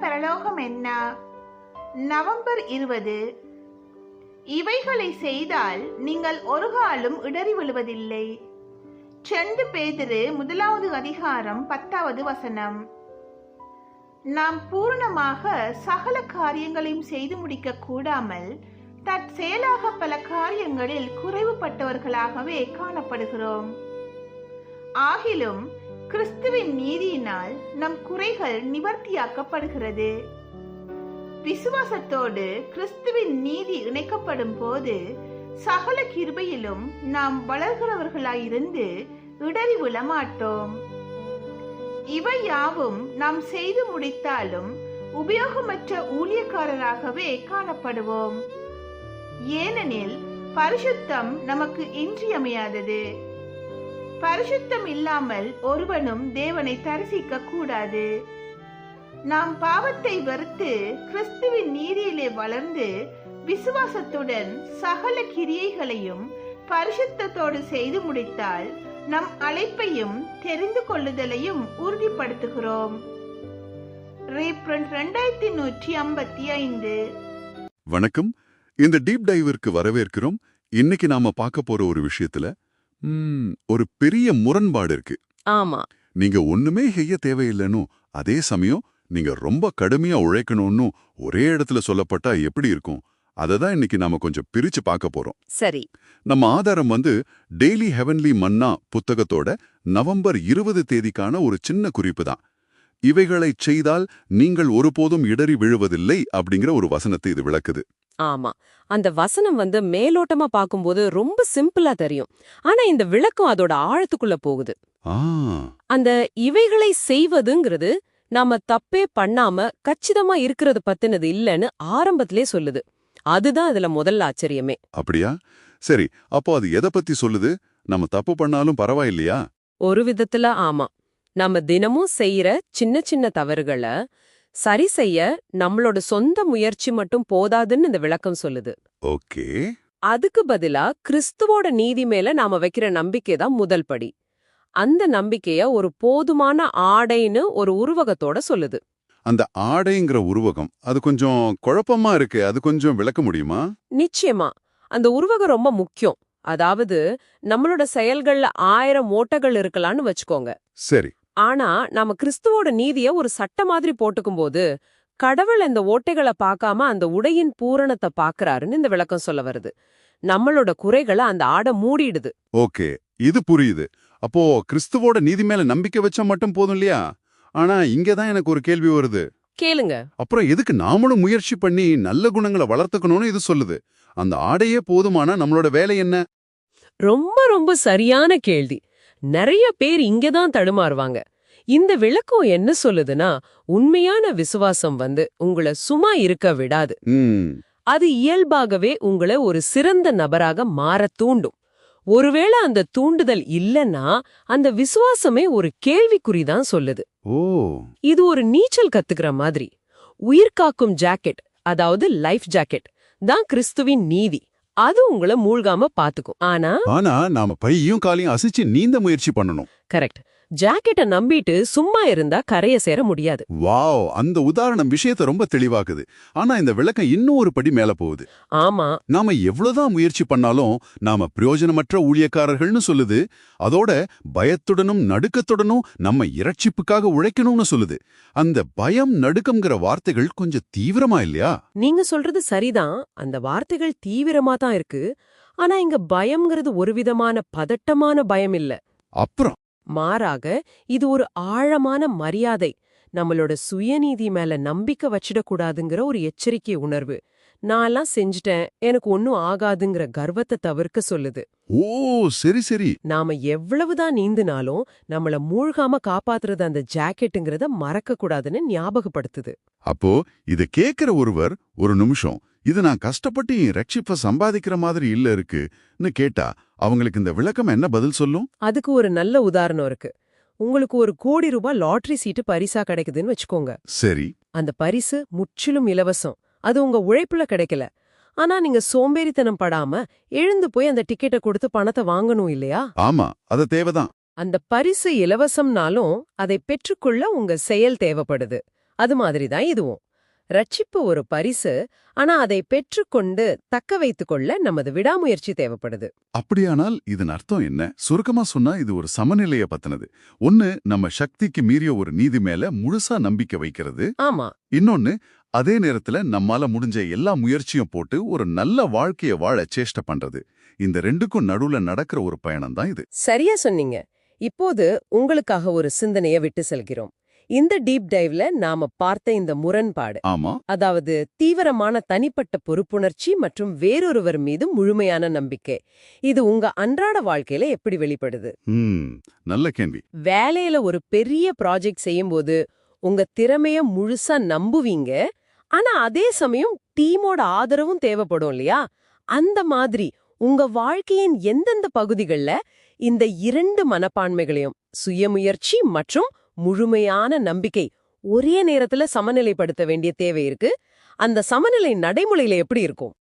பரலோகம் என்ன? நவம்பர் இருபது. இவைகளை செய்தால் நீங்கள் ஒரு காலும் இடறி விழுவதில்லை. செண்டு பேதிரு முதலாவது அதிகாரம் பத்தாவது வசனம். நாம் பூரணமாக சகல காரியங்களையும் செய்து முடிக்க கூடாமல் தற்செயலாக பல காரியங்களில் குறைவுபட்டவர்களாகவே காணப்படுகிறோம். ஆகிலும் கிறிஸ்துவின் நீதியினால் நம் குறைகள் நிவர்த்தியாக்கப்படுகிறது. விசுவாசத்தோடு கிறிஸ்துவின் நீதி இணைக்கப்படும் போது சகல கிருபையிலும் நாம் வளர்கிறவர்களாயிருந்து இடறி விழமாட்டோம். இவை யாவும் நாம் செய்து முடித்தாலும் உபயோகமற்ற ஊழியக்காரராகவே காணப்படுவோம். ஏனெனில் பரிசுத்தம் நமக்கு இன்றியமையாதது. பரிசுத்தம் இல்லாமல் ஒருவனும் தேவனை தரிசிக்க கூடாது. நாம் பாவத்தை வெறுத்து கிறிஸ்துவின் நீதியிலே வளர்ந்து விசுவாசத்துடன் சகல கிரியைகளையும் பரிசுத்தத்தோடு செய்து முடித்தால் நம் அழைப்பையும் தெரிந்து கொள்ளுதலையும் உறுதிப்படுத்துகிறோம். ரெண்டாயிரத்தி நூற்றி ஐம்பத்தி ஐந்து. வணக்கம். இந்த டீப் டைவிற்கு வரவேற்கிறோம். இன்னைக்கு நாம பார்க்க போற ஒரு விஷயத்துல ஒரு பெரிய முரண்பாடு இருக்கு. ஆமா. நீங்க ஒண்ணுமே செய்ய தேவையில்லைன்னு அதே சமயம் நீங்க ரொம்ப கடுமையா உழைக்கணும்னு ஒரே இடத்துல சொல்லப்பட்டா எப்படி இருக்கும்? அதை தான் இன்னைக்கு நாம கொஞ்சம் பிரிச்சு பார்க்க போறோம். சரி. நம்ம ஆதாரம் வந்து டெய்லி ஹெவன்லி மன்னா புத்தகத்தோட நவம்பர் இருபது தேதிக்கான ஒரு சின்ன குறிப்பு தான். இவைகளைச் செய்தால் நீங்கள் ஒருபோதும் இடறி விழுவதில்லை அப்படிங்கிற ஒரு வசனத்தை இது விளக்குது. ஆமா. அந்த வசனம் வந்து மேலோட்டமா பாக்கும்போது ரொம்ப சிம்பிளா தெரியும். ஆனா இந்த விளக்கம் அதோட ஆழத்துக்குள்ள போகுது. அந்த இவைகளை செய்வதுங்கிறது நாம தப்பே பண்ணாம கச்சிதமா இருக்கிறது பத்தினது இல்லைன்னு ஆரம்பத்திலே சொல்லுது. அதுதான் அதுல முதல் ஆச்சரியமே. அப்படியா? சரி அப்போ அது எதை பத்தி சொல்லுது? நம்ம தப்பு பண்ணாலும் பரவாயில்லையா? ஒரு விதத்துல ஆமா. நம்ம தினமும் செய்யற சின்ன சின்ன தவறுகளை சரி செய்ய நம்மளோட சொந்த முயற்சி மட்டும் போதாதுன்னு இந்த விளக்கம் சொல்லுது. ஓகே. அதுக்கு பதிலா கிறிஸ்துவோட நீதி மேல நாம வைக்கிற நம்பிக்கை தான் முதல் படி. அந்த நம்பிக்கைய ஒரு போதுமான ஆடைன்னு ஒரு உருவகத்தோட சொல்லுது. அந்த ஆடைங்கிற உருவகம் அது கொஞ்சம் குழப்பமா இருக்கு. அது கொஞ்சம் விளக்க முடியுமா? நிச்சயமா. அந்த உருவகம் ரொம்ப முக்கியம். அதாவது நம்மளோட செயல்கள்ல ஆயிரம் ஓட்டங்கள் இருக்கலாம்னு வச்சுக்கோங்க. சரி. ஆனா நாம கிறிஸ்துவோட நீதிய ஒரு சட்ட மாதிரி போட்டுக்கும்போது கடவுள் இந்த ஓட்டைகளை பார்க்காம அந்த உடையின் பூரணத்தை பார்க்கறாருன்னு இந்த விளக்கம் சொல்ல வருது. நம்மளோட குறைகளை அந்த ஆடை மூடிடுது. ஓகே இது புரியுது. அப்போ கிறிஸ்துவோட நீதி மேல நம்பிக்கை வச்சா மட்டும் போதும் இல்லையா? ஆனா இங்க தான் எனக்கு ஒரு கேள்வி வருது. கேளுங்க. அப்புறம் எதுக்கு நாமளும் முயற்சி பண்ணி நல்ல குணங்களை வளர்த்துக்கணும்னு இது சொல்லுது? அந்த ஆடையே போதுமானா நம்மளோட வேலை என்ன? ரொம்ப ரொம்ப சரியான கேள்வி. நிறைய பேர் இங்கதான் தடுமாறுவாங்க. இந்த விளக்கம் என்ன சொல்லுதுன்னா உண்மையான விசுவாசம் வந்து உங்களை சும்மா இருக்க விடாது. அது இயல்பாகவே உங்களை ஒரு சிறந்த நபராக மாறத் தூண்டும். ஒருவேளை அந்த தூண்டுதல் இல்லைன்னா அந்த விசுவாசமே ஒரு கேள்விக்குறிதான் சொல்லுது. ஓ. இது ஒரு நீச்சல் கத்துக்கிற மாதிரி. உயிர்காக்கும் ஜாக்கெட் அதாவது லைஃப் ஜாக்கெட் தான் கிறிஸ்துவின் நீதி. அது உங்களை மூழ்காம பாத்துக்கும். ஆனா ஆனா நாம பையும் காலையும் அசைச்சு நீந்த முயற்சி பண்ணணும். கரெக்ட். ஜாக்கெட்டை நம்பிட்டு சும்மா இருந்தா கரைய சேர முடியாது. வாவ் அந்த உதாரணம் விஷயத்தை ரொம்ப தெளிவாக்குது. ஆனா இந்த விளக்கம் இன்னும் ஒரு படி மேல போகுது. ஆமா. நாம எவ்வளவுதான் முயற்சி பண்ணாலும் நாம பிரயோஜனமற்ற ஊழியக்காரர்கள்னு சொல்லுது. அதோட பயத்துடனும் நடுக்கத்துடனும் நம்ம இரட்சிப்புக்காக உழைக்கணும்னு சொல்லுது. அந்த பயம் நடுக்கம்ங்கிற வார்த்தைகள் கொஞ்சம் தீவிரமா இல்லையா? நீங்க சொல்றது சரிதான். அந்த வார்த்தைகள் தீவிரமா தான் இருக்கு. ஆனா இங்க பயம்ங்கிறது ஒரு விதமான பதட்டமான பயம் இல்ல. அப்புறம்? மாறாக இது ஒரு ஆழமான மரியாதை. நம்மளோட சுயநீதி மேல நம்பிக்கை வச்சிடக்கூடாதுங்கிற ஒரு எச்சரிக்கை உணர்வு. நான்லாம் செஞ்சுட்டேன் எனக்கு ஒன்னும் ஆகாதுங்கிற கர்வத்தை தவிர்க்க சொல்லுது. ஓ சரி சரி. நாம எவ்வளவுதான் நீந்தினாலும் நம்மள மூழ்காம காப்பாத்துறது அந்த ஜாக்கெட்டுங்கிறத மறக்க கூடாதுன்னு ஞாபகப்படுத்துது. அப்போ இத கேக்குற ஒருவர் ஒரு நிமிஷம் இது நான் கஷ்டப்பட்டு என் ரட்சிப்ப சம்பாதிக்கிற மாதிரி இல்ல இருக்குன்னு கேட்டா அவங்களுக்கு இந்த விளக்கம் என்ன பதில் சொல்லும்? அதுக்கு ஒரு நல்ல உதாரணம் இருக்கு. உங்களுக்கு ஒரு கோடி ரூபாய் லாட்டரி சீட்டு பரிசா கிடைக்குதுன்னு வச்சுக்கோங்க. சரி. அந்த பரிசு முற்றிலும் இலவசம். அது உங்க உழைப்புல கிடைக்கல. ஆனா நீங்க சோம்பேறித்தனம் படாம எழுந்து போய் அந்த டிக்கெட்டை கொடுத்து பணத்தை வாங்கணும் இல்லையா? ஆமா அது தேவைதான். அந்த பரிசு இலவசம்னாலும் அதை பெற்றுக்கொள்ள உங்க செயல் தேவைப்படுது. அது மாதிரி தான் இதுவும். ரட்சிப்பு ஒரு பரிசு ஆனா அதை பெற்றுக்கொண்டு தக்க வைத்துக் கொள்ள நமது விடாமுயற்சி தேவைப்படுது. அப்படியானால் இதன் அர்த்தம் என்ன? சுருக்கமா சொன்னா இது ஒரு சமநிலைய பத்தினது. ஒன்னு நம்ம சக்திக்கு மீறிய ஒரு நீதி மேல முழுசா நம்பிக்கை வைக்கிறது. ஆமா. இன்னொன்னு அதே நேரத்துல நம்மால முடிஞ்ச எல்லா முயற்சியும் போட்டு ஒரு நல்ல வாழ்க்கைய வாழ சேஷ்ட பண்றது. இந்த ரெண்டுக்கும் நடுவுல நடக்கிற ஒரு பயணம் தான் இது. சரியா சொன்னீங்க. இப்போது உங்களுக்காக ஒரு சிந்தனைய விட்டு செல்கிறோம். இந்த டீப் டைவ்ல நாம பார்த்த இந்த முரண்பாடு. ஆமா. அதாவது தீவிரமான தனிப்பட்ட பொறுப்புணர்ச்சி மற்றும் வேறொருவர் மீது முழுமையான நம்பிக்கை. இது உங்க அன்றாட வாழ்க்கையில எப்படி வெளிப்படுது? நல்ல கேள்வி. வேலையில ஒரு பெரிய ப்ராஜெக்ட் செய்யும்போது உங்க திறமைய முழுசா நம்புவீங்க. ஆனா அதே சமயம் டீமோட ஆதரவும் தேவைப்படும் இல்லையா? அந்த மாதிரி உங்க வாழ்க்கையின் எந்தெந்த பகுதிகள்ல இந்த இரண்டு மனப்பான்மைகளையும் சுயமுயற்சி மற்றும் முழுமையான நம்பிக்கை ஒரே நேரத்துல சமநிலைப்படுத்த வேண்டிய தேவை இருக்கு. அந்த சமநிலை நடைமுறையில எப்படி இருக்கும்?